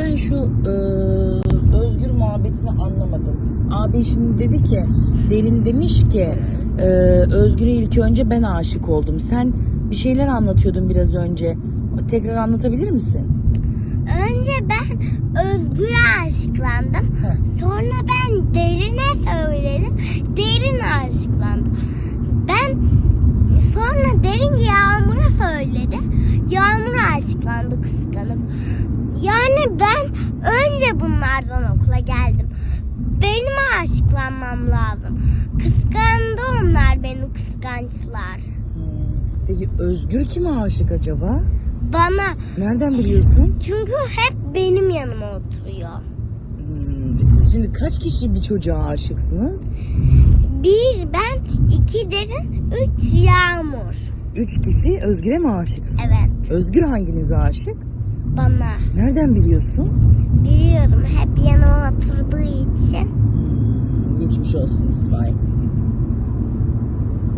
ben şu e, Özgür muhabbetini anlamadım. Abi şimdi dedi ki Derin demiş ki e, Özgür'e ilk önce ben aşık oldum. Sen bir şeyler anlatıyordun biraz önce. Tekrar anlatabilir misin? Önce ben Özgür'e aşıklandım. Heh. Sonra ben Derin'e söyledim. Derin aşıklandı. Ben sonra Derin Yağmur'a söyledi. Yağmur aşıklandı kıskanıp. Yani ben önce bunlardan okula geldim. Benim aşıklanmam lazım. Kıskandı onlar beni kıskançlar. Hmm. Peki Özgür kime aşık acaba? Bana. Nereden biliyorsun? Çünkü hep benim yanıma oturuyor. Hmm. Siz şimdi kaç kişi bir çocuğa aşıksınız? Bir ben, iki derin, üç yağmur. Üç kişi Özgür'e mi aşıksınız? Evet. Özgür hanginize aşık? Bana. Nereden biliyorsun? Biliyorum hep yanıma oturduğu için. Hmm, geçmiş olsun İsmail.